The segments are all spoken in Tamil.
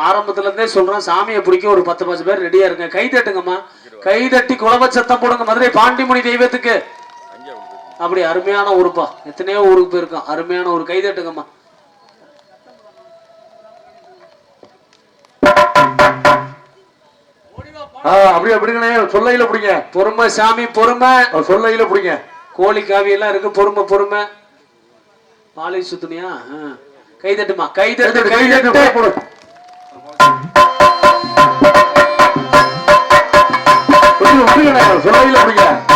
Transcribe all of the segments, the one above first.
அதே ஆரம்பத்துல இருந்தே சொல்றோம் சாமியை பிடிக்க ஒரு பத்து பத்து பேர் ரெடியா இருங்க. கை தட்டுங்கம்மா. கை தட்டி குலவ சத்தம் போடுங்க மதுரை பாண்டிமணி தெய்வத்துக்கு. அப்படி அருமையான ஊருப்பா. எத்தனையோ ஊருக்கு போயிருக்கோம். அருமையான ஒரு கை தட்டுங்கம்மா. ஆ அப்படியே பிடிங்கண்ணே. சொல்லையில பிடிங்க. பொறுமை சாமி பொறுமை. சொல்லையில பிடிங்க. கோழி காவி எல்லாம் இருக்கு. பொறுமை பொறுமை. பாலை சுத்துனியா? ஆ. கை தட்டுமா. சொல்லையில பிடிங்க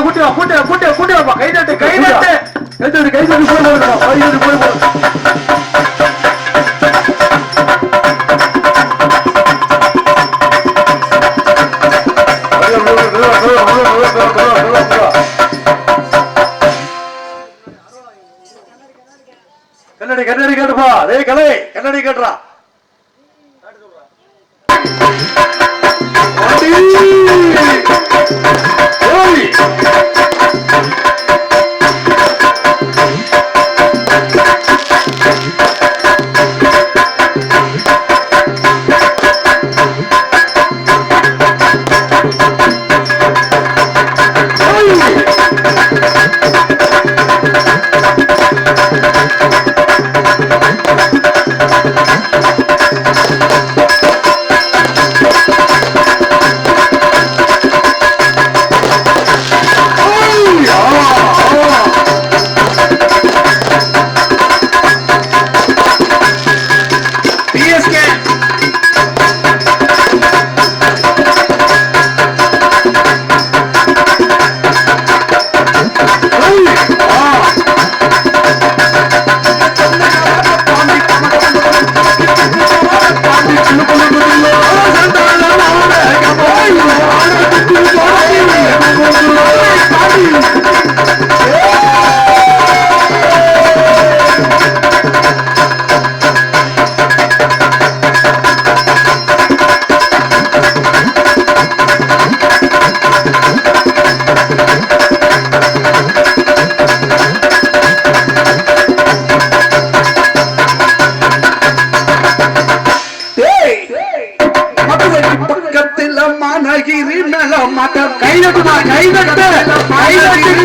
கொடுப்பா அப்படியே கூட்டி வா கூட்டி வா கூட்டி வா கூட்டி வாப்பா கை தட்டு போய் போய் போய் கைதட்டு கைதட்டு கைதட்டு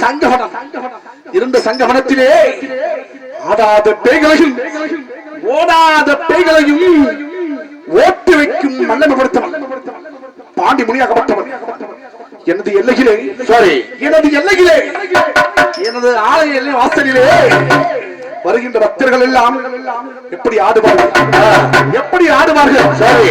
சங்கமனம் இருந்த சங்கமனத்திலே ஆடாத பேய்களையும் ஓடாத பேய்களையும் ஓட்டு வைக்கும் மல்லமை பாண்டி முனியாகப்பட்டவன் எனது எல்லையிலே சாரி எனது எல்லையிலே எனது ஆலய எல்லை வாசலிலே வருகின்ற பக்தர்கள் எல்லாம் எப்படி ஆடுவார்கள் எப்படி ஆடுவார்கள் சரி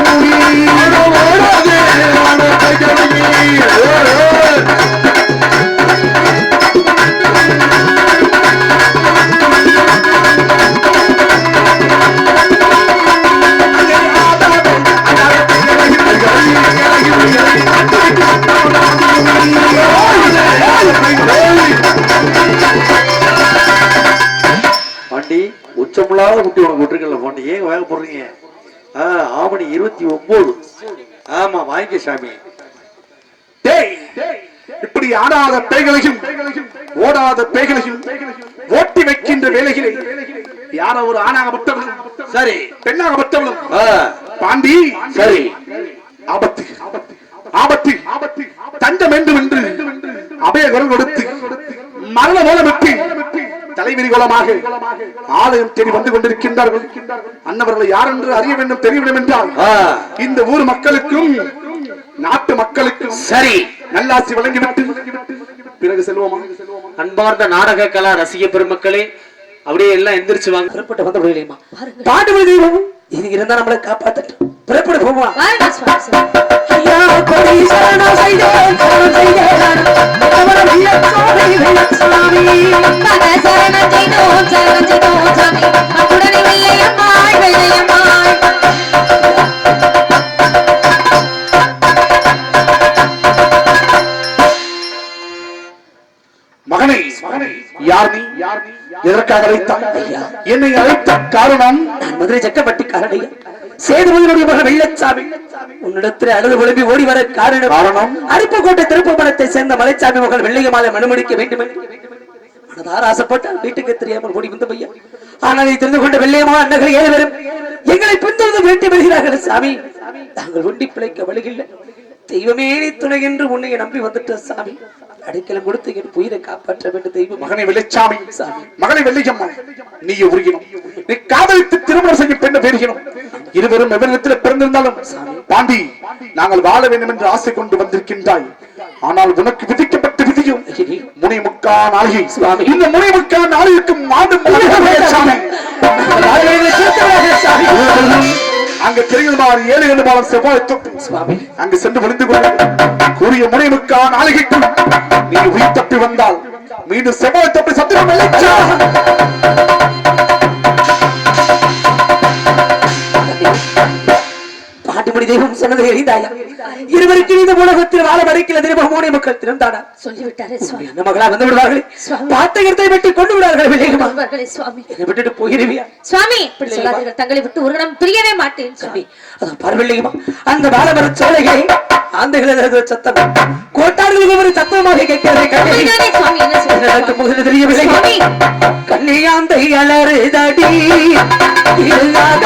வாங்கிக்க சாமி. இப்படி ஆடாத பேய்களையும் ஓடாத பேய்களையும் ஓட்டி வைக்கின்ற வேலைகளை யார ஒரு ஆணாகப்பட்டவளும் சரி பெண்ணாகப்பட்டவளும் பாண்டி சரி. ஆபத்து ஆபத்து ஆபத்து தஞ்சம் வேண்டும் என்று அபய குரல் கொடுத்து மரண மூலமிட்டு தலைவிரி குலமாக ஆலயம் தேடி வந்து கொண்டிருக்கின்றார்கள். அன்னவர்களை யார் என்று அறிய வேண்டும் தெரிய வேண்டும் என்றால் இந்த ஊர் மக்களுக்கும் நாட்டு மக்களுக்கும் சரி. நல்லாசி வழங்கிவிட்டு பிறகு செல்வோமா? அன்பார்ந்த நாடக கலா ரசிக பெருமக்களே அப்படியே எல்லாம் எந்திரிச்சு வாங்க. புறப்பட்டு வந்த முடியலையுமா பாடுபடி தெய்வம். இது இருந்தா நம்மளை காப்பாத்தட்டும். புறப்பட போமா. ஐயா கொடி செய்தேன் செய்தேன் எதற்காக அழைத்தாய் என்னை அழைத்த காரணம் நான் மதுரை சக்கப்பட்டிக்காரனையா சேதுபதியுடைய மகன் வெள்ளச்சாமி. உன்னிடத்தில் அழுது ஒழும்பி ஓடி வர காரணம் காரணம்? அருப்புக்கோட்டை திருப்பமணத்தை சேர்ந்த மலைச்சாமி மகள் வெள்ளையமாலை மனுமடிக்க வேண்டும் மனதார ஆசைப்பட்டால் வீட்டுக்கு தெரியாமல் ஓடி வந்த பையன். ஆனால் நீ தெரிந்து கொண்ட வெள்ளையமா அண்ணகள் ஏழு பேரும் எங்களை பின்தொடர்ந்து வேண்டி வருகிறார்கள் சாமி. நாங்கள் ஒண்டி பிழைக்க வழியில்லை தெய்வமே துணை என்று உன்னை நம்பி வந்துட்ட சாமி. அடைக்கலம் கொடுத்து என் உயிரை காப்பாற்ற வேண்டும் தெய்வம். மகனை வெள்ளைச்சாமி சாமி. மகனை வெள்ளையம்மா நீ உருகினும். நீ காதலித்து திருமணம் செய்ய பெண்ண பெறுகிறோம் இருவரும் எவரிடத்தில் பிறந்திருந்தாலும் பாண்டி நாங்கள் வாழ வேண்டும் என்று ஆசை கொண்டு வந்திருக்கின்றாய். ஆனால் உனக்கு விதிக்கப்பட்ட விதியும் முனைமுக்கா சுவாமி. இந்த முனைமுக்கா நாளிகைக்கும் மாடும் சாமி. அங்க தெரியுமாறு ஏழு ஏழு மாதம் செவ்வாய் தொட்டு. அங்கு சென்று விழுந்து கொண்டு கூறிய முனைவுக்கா நாளிகைக்கும் நீ உயிர் தப்பி வந்தால் மீண்டும் செவ்வாய் தப்பி சத்திரம் பாட்டுமணி தெய்வம் சொன்னது எளிதாயா? இருவருக்கு இந்த உலகத்தில் வாழ வரைக்கில திருமணமோனே மக்கள் திறந்தாடா சொல்லிவிட்டாரே மகளா வந்து விடுவார்கள். பாத்தகத்தை வெட்டி கொண்டு விடுவார்கள் சுவாமி. என்னை விட்டுட்டு போயிருவியா சுவாமி இப்படி சொல்லாதீர்கள். தங்களை விட்டு ஒரு கணம் பிரியவே மாட்டேன் சுவாமி. அதான் பார்வையில்லையுமா அந்த பாலமர ஆந்தைகளது சத்தம். கோட்டாடுகளுக்கு ஒரு சத்தமாக கேட்கிறதை கண்ணி என்ன தெரியவில்லை. கண்ணியாந்தை அலறுதடி இல்லாத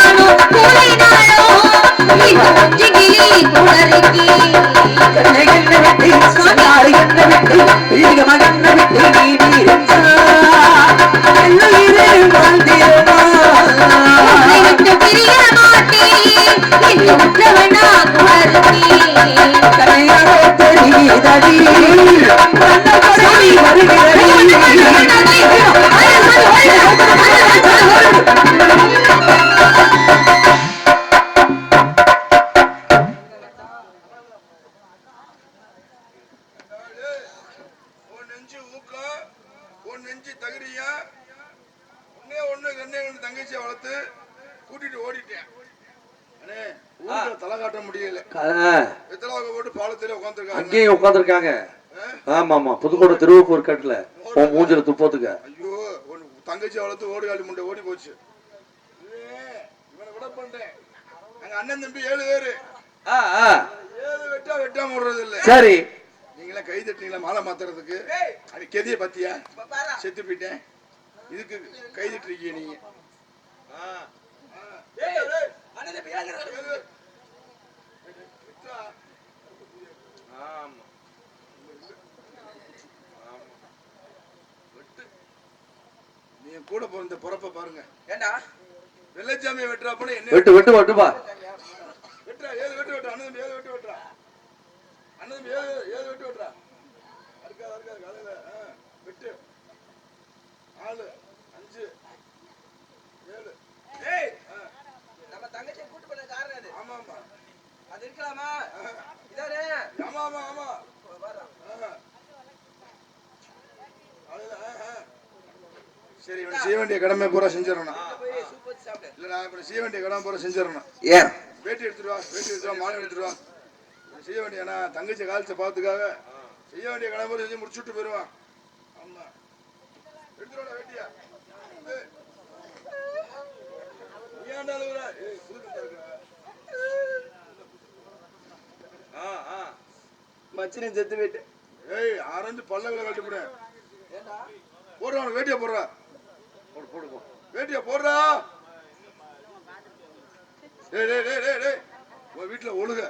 புலரிக்கு என்ன விட்டு சொன்னார் என்ன விட்டு வீக மகன் விட்டு நீ நீர் வாழ்ந்திருமா விட்டு பிரிய மாட்டேன் வருகிறது நெஞ்சு ஊக்கம் உன் நெஞ்சு தகுதியா ஒன்னே ஒண்ணு கண்ணே ஒன்று தங்கச்சியை வளர்த்து கூட்டிட்டு ஓடிட்டேன். ஊர்ல தலை காட்ட முடியல. வித்தலாக போட்டு பாலத்திலே உட்காந்துருக்காங்க அங்கேயும் உட்காந்துருக்காங்க ஆமா ஆமா புதுக்கோட்டை திருவப்பூர் கட்டுல உன் மூஞ்சில துப்பத்துக்க. ஐயோ தங்கச்சி வளர்த்து ஓடி காலி முண்டை ஓடி போச்சு. இவனை விட பண்றேன். அண்ணன் தம்பி ஏழு பேரு. ஏழு வெட்டா வெட்டாம விடுறது சரி. நீங்களா கை தட்டிங்களா மாலை மாத்துறதுக்கு அது கெதிய பத்தியா? செத்து போயிட்டேன். இதுக்கு கை தட்டுறீங்க நீங்க. ஆமா. ஆமா. வெட்டு. நீ என் கூட பிறந்த பொறப்ப பாருங்க. ஏண்டா? வெள்ளச்சாமியை வெட்டுறாப்பட என்ன வெட்டு வெட்டு வெட்டுப்பா. வெட்டுறா ஏழு வெட்டு வெட்டுறா? அண்ணன் ஏழு வெட்டு வெட்டுறா? அண்ணன் ஏழு ஏழு வெட்டு வெட்டுறா. அறுக்காது அறுக்காது காலையில ஆ, வெட்டு. நாலு அஞ்சு. ஏழு. ஏய் நம்ம தங்கச்சியை கூட்டு பண்ண காரணம் அது. ஆமா ஆமா. அது இருக்கலாமா? இதானே ஆமா ஆமா ஆமா. சரி இவன் செய்ய வேண்டிய கடமை பூரா செஞ்சிடணும். இல்ல நான் இப்ப செய்ய வேண்டிய கடமை பூரா செஞ்சிடணும். ஏன்? வேட்டி எடுத்துட்டு வா வேட்டி எடுத்துட்டு வா மாலை எடுத்துட்டு வா. இவன் செய்ய வேண்டிய ஏன்னா தங்கச்சி காலத்தை பார்த்துக்காக செய்ய வேண்டிய கடமை செஞ்சு முடிச்சுட்டு போயிருவான். ஆமா ஏய். நீ ஏன்டா அழுகுற? ஆ, ஆ. மச்சினி செத்து போயிட்டு. ஏய் ஆரஞ்சு பல்லகளை கட்டி போடு. போடுறா அவனுக்கு வேட்டியா போடுறா? போடு போடு வேட்டியா போடுறா? டேய் டேய் டேய் டேய். உன் வீட்டுல ஒழுக.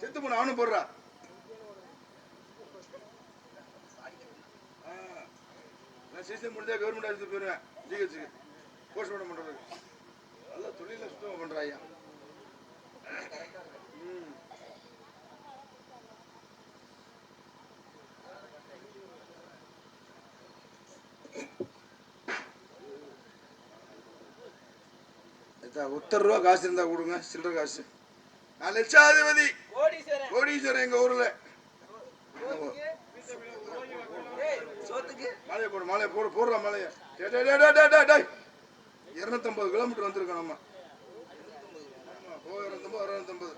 செத்து போன அவனும் போடுறா. ஆ. நான் சீசன் முடிஞ்சா கவர்மெண்ட் ஆஃபீஸ் போயிருவேன். ஜிஹெச்சுக்கு போஸ்ட்மார்ட்டம் பண்றதுக்கு. நல்ல தொழில சுத்தமாக பண்ணுறா ஐயா. ம். உத்தர ரூபா காசு இருந்தா கொடுங்க சில்லற காசு. லட்சாதிபதி கோடீஸ்வரன். எங்க ஊர்ல. மாலையை போடு மாலையை போடு போடுறா மாலையை. இருநூத்தம்பது கிலோமீட்டர் வந்திருக்கோம் நம்ம. இருநூத்தம்பது இருநூத்தம்பது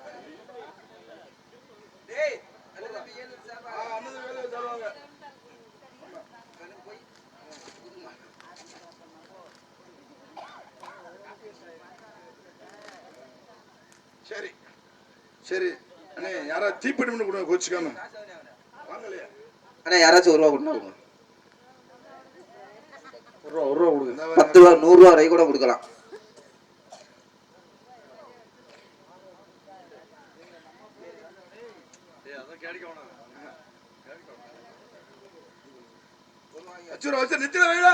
சரி. சரி. அண்ணே யாரா தீப்பெட்டி கொடுங்க கோச்சுக்காம? அண்ணா யாராச்சும் ஒரு ரூபா கொடுங்க. ஒரு ரூபா ஒரு ரூபா கொடுங்க. பத்து ரூபா நூறு ரூபா வரை கூட கொடுக்கலாம். வச்சு நெத்தில வைடா.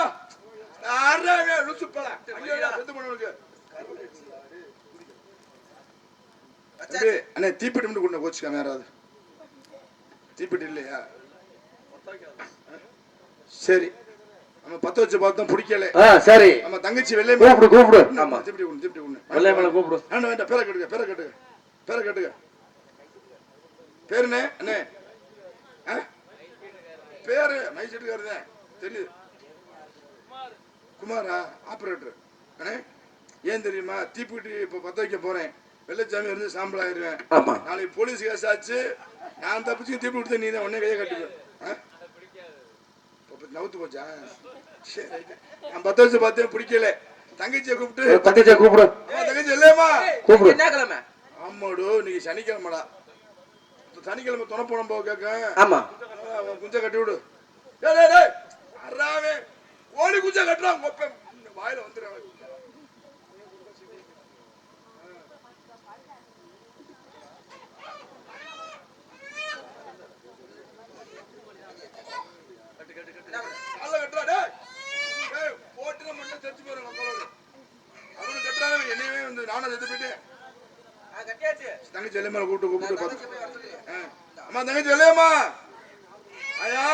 ஆறா லூசு பல அங்க வைடா செத்து பண்ணவனுக்கு தம்பி, அண்ணே தீப்பெட்டி மட்டும் கொண்டு கோச்சுக்காம யாராவது. தீப்பெட்டி இல்லையா? சரி. நம்ம பத்த வச்சு பார்த்தோம் பிடிக்கல. சரி. நம்ம தங்கச்சி வெள்ளை கூப்பிடு கூப்பிடு. ஆமா. தீப்பெட்டி கொண்டு தீப்பெட்டி கொண்டு வெள்ளை மேல கூப்பிடு. வேண்டாம் வேண்டாம் பேரை கட்டுங்க பேரை கட்டுங்க. பேரை கட்டுங்க. பேருண்ணே அண்ணே? பேரு மைசெட்டுக்காரர் தான் தெரியுது. குமாரா ஆபரேட்டர் அண்ணே ஏன் தெரியுமா? தீப்பெட்டி இப்போ பத்த வைக்க போறேன். வெள்ளச்சாமி இருந்து சாம்பல் ஆயிருவேன் ஆமா. நாளைக்கு போலீஸ் கேஸ் ஆச்சு. நான் தப்பிச்சு தீப்பி கொடுத்த நீ தான் உடனே கையை கட்டுவேன் நவுத்து போச்சா? சரி. நான் பத்த வச்சு பார்த்தேன் பிடிக்கல. தங்கச்சியை கூப்பிட்டு. தங்கச்சியை கூப்பிடு. தங்கச்சி இல்லையம்மா. கூப்பிடு. என்ன கிழமை? ஆமாடு இன்னைக்கு சனிக்கிழமைடா. சனிக்கிழமை துணை போன போக கேட்க ஆமா. குஞ்ச கட்டி விடு. டேய், டேய், டேய். அறாவே ஓடி குஞ்ச கட்டுறான். கொப்பை வாயில வந்துடும் நானும் செத்து கட்டியாச்சு. தங்கச்சி எல்லையம்மா கூப்பிட்டு கூப்பிட்டு. அம்மா தங்கச்சி இல்லையம்மா ஐயா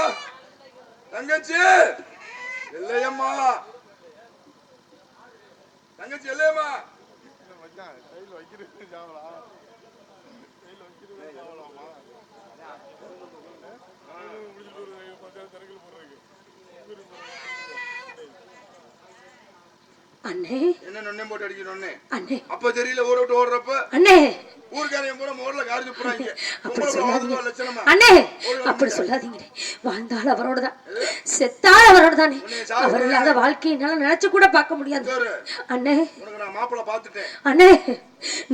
தங்கச்சி. இல்லையம்மா தங்கச்சி இல்லையம்மா அண்ணே. என்ன நொண்ணே போட்டு அடிக்கணும்னு அண்ணே. அப்ப தெரியல ஊரை விட்டு ஓடுறப்ப அண்ணே. ஊருக்காரங்க பூரா மோர்ல காரி துப்புறாங்க. அப்படி சொல்லாதீங்க. அண்ணே அப்படி சொல்லாதீங்க வாழ்ந்தால் அவரோட தான் செத்தால் அவரோட தானே அவர் இல்லாத வாழ்க்கையை என்னால நினைச்சு கூட பார்க்க முடியாது. அண்ணே. உனக்கு நான் மாப்பிள்ளை பார்த்துட்டேன். அண்ணே.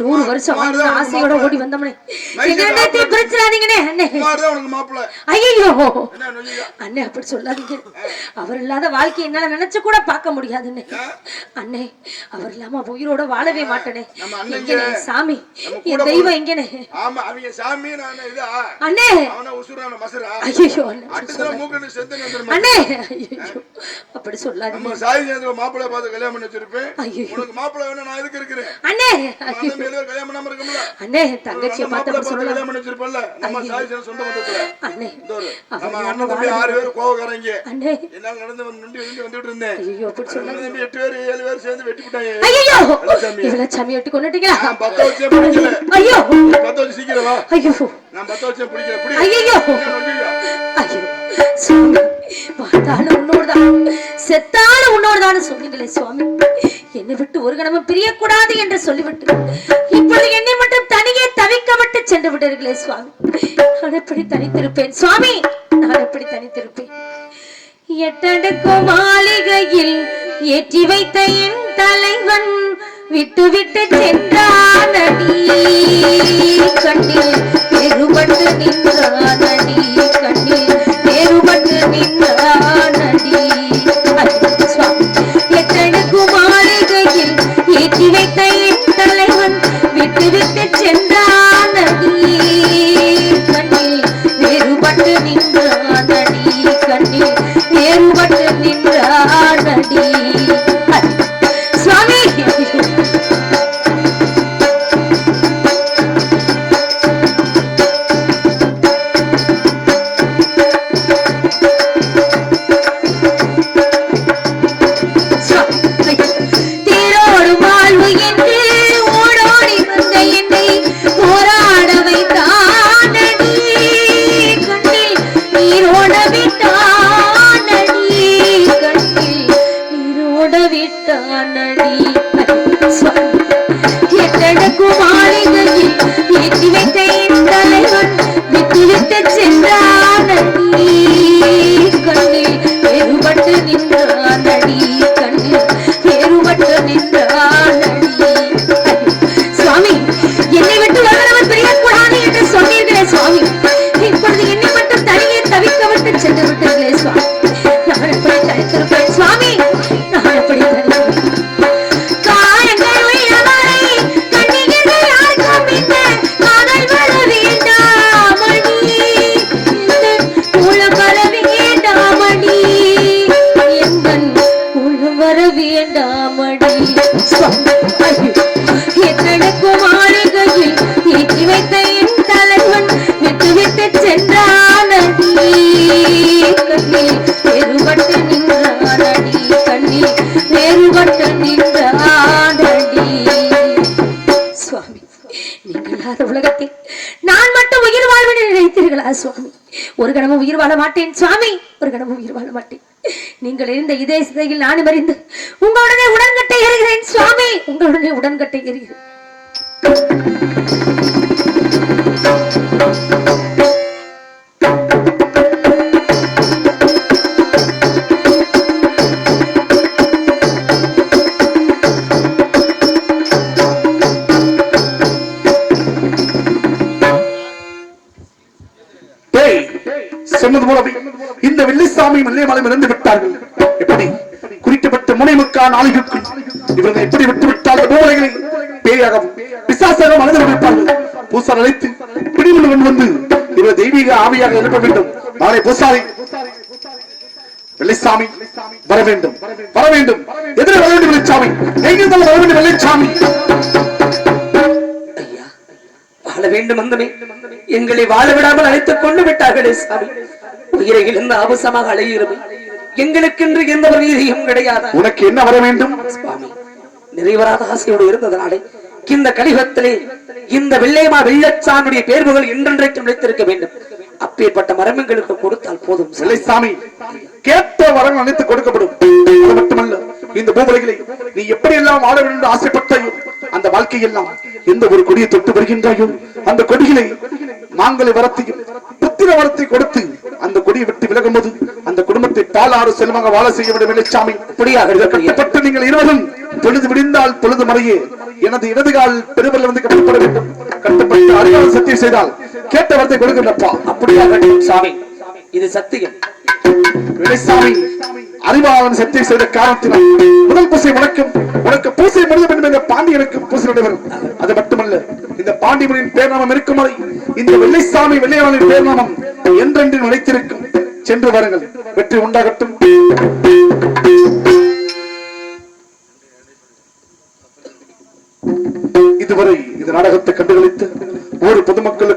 நூறு வருஷம் ஆசையோட ஓடி வந்தோம்னே என்னத்தை பிரிச்சிடாதீங்கண்ணே அண்ணே. ஐயோ அப்படி சொல்லாதீங்க. அவர் இல்லாத வாழ்க்கையை என்னால நினைச்சு கூட பார்க்க முடியாதுண்ணே. அண்ணே அவர் இல்லாம உயிரோட வாழவே மாட்டேனே. எங்கனே சாமி என் தெய்வம் எங்கனே ஆமா அவங்க சாமி நான் இதா அண்ணே. ஐயோ அண்ணே அப்படி சொல்லாதீங்க. மாப்பிள்ளை பார்த்து கல்யாணம் பண்ணி வச்சிருப்பேன். ஐயோ. மாப்பிள்ளை வேணும் நான் எதுக்கு இருக்கிறேன்? அண்ணே அண்ணே தங்கச்சியை பார்த்து சொல்லலாம் கல்யாணம் பண்ணி வச்சிருப்பல்ல நம்ம சேர்ந்து சொந்த மந்தத்துல அண்ணே நம்ம அண்ணன் தம்பி ஆறு பேர் கோவக்காரங்க. அண்ணே. என்னால நடந்து வந்து நின்று நின்று வந்துட்டு இருந்தேன். ஐயோ அப்படி சொல்லாதீங்க. அண்ணன் தம்பி எட்டு பேர் ஏழு பேர் சேர்ந்து வெட்டி விட்டாங்க ஐயோ வெள்ளச்சாமி. இவ்வளவு சாமி வெட்டி கொண்டுட்டீங்களா? நான் பத்த வச்சே பிடிக்கல. ஐயோ! பத்த வச்சு சீக்கிரம். வா ஐயோ! நான் பத்த வச்சே பிடிக்கல. பிடி ஐயோ என்ன நொய்யா? ஐயோ! சுவாமி பார்த்தாலும் உன்னோடுதான். செத்தாலும் உன்னோடுதான் சொன்னீங்களே சுவாமி. என்னை விட்டு ஒரு கணமும் பிரியக்கூடாது என்று சொல்லிவிட்டு இப்பொழுது என்னை மட்டும் தனியே தவிக்க விட்டு சென்று விட்டீர்களே சுவாமி. நான் எப்படி தனித்திருப்பேன்? சுவாமி நான் எப்படி தனித்திருப்பேன்? எட்டடுக்கு மாளிகையில் ஏற்றி வைத்த என் தலைவன் விட்டு விட்டு சென்றானடி கண்ணில் வேறுபட்டு நின்றானடி கண்ணில் வேறுபட்டு நின்ற விட்டுவிட்டு விட்டு சென்றானடி கண்ணில் வேறுபட்டு நின்றானடி கண்ணில் வேறுபட்டு நின்றானடி கணமும் உயிர் வாழ மாட்டேன் சுவாமி ஒரு கணமும் உயிர் வாழ மாட்டேன். நீங்கள் இருந்த இதே சிதையில் நானும் அறிந்து உங்களுடனே உடன்கட்டை ஏறுகிறேன் சுவாமி உங்களுடனே உடன்கட்டை ஏறுகிறேன் வெள்ளிசாமி இறந்து விட்டார்கள். எப்படி? குறிக்கப்பட்ட முனைமுக்கா நாளிகளுக்கு இவர்கள் எப்படி விட்டு மூளைகளை பேயாகவும் பிசாசாக அழுது விடுப்பார்கள். பூசார் அழைத்து பிடிமுள்ள கொண்டு வந்து இவர் தெய்வீக ஆவியாக எழுப்ப வேண்டும். நாளை பூசாரி வர வேண்டும். வர வேண்டும். எதிரே வர வேண்டும் வர வேண்டும் வாழ வேண்டும் வந்தமே எங்களை வாழ விடாமல் அழைத்துக் கொண்டு விட்டார்களே சாமி. உயிரை இழந்த அவசமாக அழைகிறோமே எங்களுக்கென்று எந்த ஒரு நீதியும் கிடையாதா. உனக்கு என்ன வர வேண்டும்? சுவாமி நிறைவராத ஆசையோடு இருந்ததனாலே இந்த கலிகத்திலே இந்த வெள்ளையமா வெள்ளச்சாமியுடைய பேர்வுகள் என்றென்றைக்கும் நிலைத்திருக்க வேண்டும். அப்பேற்பட்ட மரமங்களுக்கு கொடுத்தால் போதும் வெள்ளைசாமி கேட்ட வரம் அனைத்து கொடுக்கப்படும். அது மட்டுமல்ல இந்த பூமலைகளை நீ எப்படி எல்லாம் வாழ வேண்டும் என்று ஆசைப்பட்டாயோ அந்த வாழ்க்கையெல்லாம் எந்த ஒரு கொடியை தொட்டு வருகின்றாயோ அந்த கொடிகளை மாங்கலை வரத்தையும் புத்திர வரத்தை கொடுத்து அந்த கொடியை விட்டு விலகும்போது அந்த குடும்பத்தை பாலாறு செல்வங்க வாழ செய்ய சாமி? இருக்கக்கூடிய கட்டப்பட்டு நீங்கள் இருவரும் பொழுது விடிந்தால் பொழுது மறையே. எனது இடது கால் பெருவரில் வந்து கட்டப்பட வேண்டும். கட்டப்பட்டு அறிவாளர் சத்தியம் செய்தால் கேட்ட வார்த்தை கொடுக்கின்றப்பா. அப்படியாக சாமி. இது சத்தியம். விலைசாமி அறிவாளன் சத்தியம் செய்த காரணத்தினால் முதல் பூசை உனக்கும் உனக்கு பூசை முடிய வேண்டும் என்ற பாண்டியனுக்கு பூசை நடைபெறும் அது மட்டுமல்ல இந்த பாண்டியனின் பேர்நாமம் இருக்கும் வரை இந்த வெள்ளைசாமி வெள்ளையாளனின் பேர்நாமம் என்றென்று நிலைத்திருக்கும். சென்று வாருங்கள் வெற்றி உண்டாகட்டும். இதுவரை இந்த நாடகத்தை கண்டுகளித்து ஒரு பொதுமக்களுக்கு